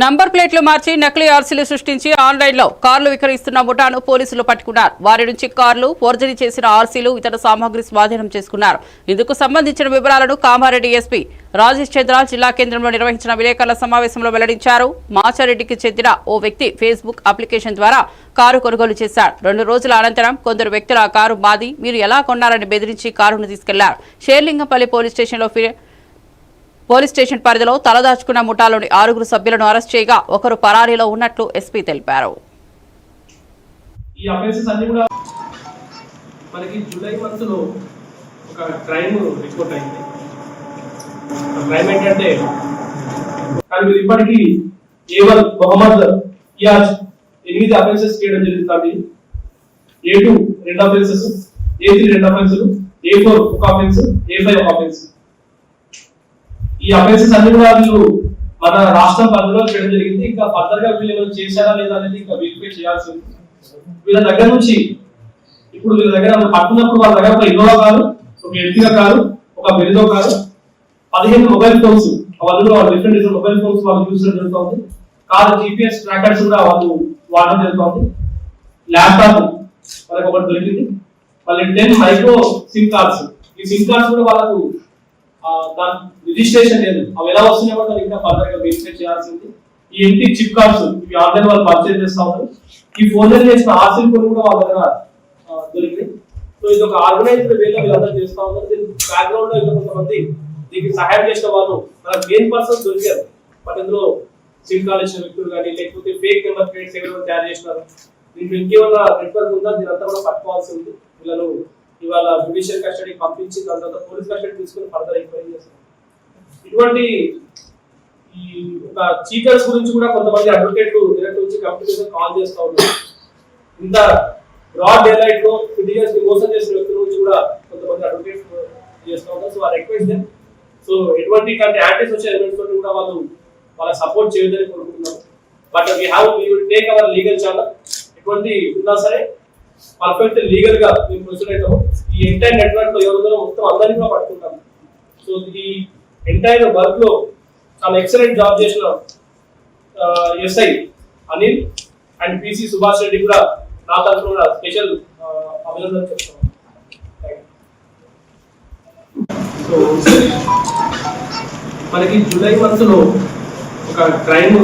Number ప్లేట్లు మార్చి నకిలీ ఆర్సీలు సృష్టించి ఆన్లైన్లో కార్లు విక్రయిస్తున్న ముఠాను పోలీసులు పట్టుకున్నారు. వారి నుంచి కార్లు ఫోర్జరీ చేసిన ఆర్సీలు ఇతర సామాగ్రి స్వాధీనం చేసుకున్నారు. ఇందుకు సంబంధించిన వివరాలను కామారెడ్డి ఎస్పీ రాజేష్ చంద్ర జిల్లా కేంద్రంలో నిర్వహించిన విలేకరుల సమావేశంలో వెల్లడించారు. మాచారెడ్డికి చెందిన ఓ వ్యక్తి ఫేస్బుక్ అప్లికేషన్ ద్వారా కారు కొనుగోలు చేశాడు రెండు రోజుల అనంతరం కొందరు వ్యక్తులు ఆ కారు మాది మీరు ఎలా కొన్నారని బెదిరించి కారును తీసుకెళ్ళారు. షేర్లింగంపల్లి పోలీస్ స్టేషన్లో పోలీస్ స్టేషన్ పరిధిలో తలదాచుకున్న ముఠాలోని ఆరుగురు సభ్యులను అరెస్ట్ చేయగా ఒకరు పరారీలో ఉన్నట్లు ఎస్పీ తెలిపారు. మనకి జూలై మంత్ ఒక క్రైమ్ రిపోర్ట్ అయింది. క్రైమ్ ఏంటంటే కానీ ఇప్పటికీ ఏవల్ మొహమ్మద్ ఇయాజ్ ఎనిమిది అఫెన్సెస్ చేయడం జరుగుతుంది. ఏ టూ రెండు అఫెన్సెస్ ఏ త్రీ రెండు అఫెన్సులు ఏ ఫోర్ ఒక అఫెన్స్ ఏ ఫైవ్ ఒక అఫెన్స్ ఈ అఫెన్సెస్ అన్ని కూడా వీళ్ళు మన రాష్ట్రం పరిధిలో చేయడం జరిగింది. ఇంకా ఫర్దర్గా వీళ్ళు ఏమైనా చేశారా లేదా అనేది ఇంకా వెరిఫై చేయాల్సి ఉంది. వీళ్ళ దగ్గర నుంచి ఇప్పుడు వీళ్ళ దగ్గర మనం పట్టుకున్నప్పుడు వాళ్ళ దగ్గర ఒక ఇన్నోవా కారు ఒక ఎర్టిగా కారు ఒక బెరిదో కారు పదిహేను మొబైల్ ఫోన్స్ వాళ్ళు డిఫరెంట్ డిఫరెంట్ మొబైల్ ఫోన్స్ వాళ్ళు యూజ్ చేయడం జరుగుతుంది. కారు జీపీఎస్ ట్రాకర్స్ కూడా వాళ్ళు వాడడం జరుగుతుంది. ల్యాప్టాప్ వాళ్ళకి ఒకటి దొరికింది. మళ్ళీ టెన్ మైక్రో సిమ్ కార్డ్స్ ఈ సిమ్ కార్డ్స్ కూడా వాళ్ళకు దాని రిజిస్ట్రేషన్ లేదు. అవి ఎలా వస్తున్నాయో కూడా ఇంకా ఫర్దర్గా వెరిఫై చేయాల్సింది. ఈ ఇంటి చిప్ కార్డ్స్ ఇవి ఆన్లైన్ వాళ్ళు పర్చేజ్ చేస్తా ఉన్నారు. ఈ ఫోన్ చేసిన ఆర్సీల్ కొన్ని కూడా వాళ్ళ దగ్గర దొరికింది. సో ఇది ఒక ఆర్గనైజ్డ్ వేలో వీళ్ళందరూ చేస్తా ఉన్నారు. దీని బ్యాక్గ్రౌండ్లో ఇంకా కొంతమంది దీనికి సహాయం చేసిన వాళ్ళు మన మెయిన్ పర్సన్స్ దొరికారు. బట్ ఇందులో సిమ్ కార్డ్ ఇచ్చిన వ్యక్తులు కానీ లేకపోతే ఫేక్ నెంబర్ ప్లేట్స్ ఎవరైనా తయారు చేసినారు. దీంట్లో ఇంకేమైనా నెట్వర్క్ ఉందా? దీనంతా కూడా పట్టుకోవాల్సి ఉంది. పిల్లలు ఇవాళ జ్యుడిషియల్ కస్టడీ పంపించి దాని తర్వాత పోలీస్ కస్టడీ తీసుకుని ఫర్దర్ ఎంక్వైరీ చేస్తారు ఇటువంటి ఈ ఒక చీటర్స్ గురించి కూడా కొంతమంది అడ్వకేట్లు డైరెక్ట్ వచ్చి కమ్యూనికేషన్ కాల్ చేస్తా ఉన్నారు. ఇంత బ్రాడ్ డే లైట్లో సిటిజన్స్ మోసం చేసిన వ్యక్తుల గురించి కూడా కొంతమంది అడ్వకేట్ చేస్తా ఉన్నారు. సో ఆ రిక్వెస్ట్ దెన్ సో ఎటువంటి ఇట్లాంటి యాంటీ సోషల్ ఎలిమెంట్స్ తోటి కూడా వాళ్ళు వాళ్ళ సపోర్ట్ చేయదని కోరుకుంటున్నారు but we have we will take our legal channel ఎటువంటి ఉన్నా సరే పర్ఫెక్ట్ లీగల్గా మేము ప్రొసీడ్ అవుతాము ఈ ఎంటైర్ నెట్వర్క్లో ఎవరు మొత్తం అందరినీ కూడా పట్టుకుంటాం. సో ఈ ఎంటైర్ వర్క్లో చాలా ఎక్సలెంట్ జాబ్ చేసిన SI Anil and PC Subhash Reddy కూడా నా తరఫున కూడా స్పెషల్ అభినందనలు చెప్తాను సో మనకి జూలై మంత్లో ఒక క్రైమ్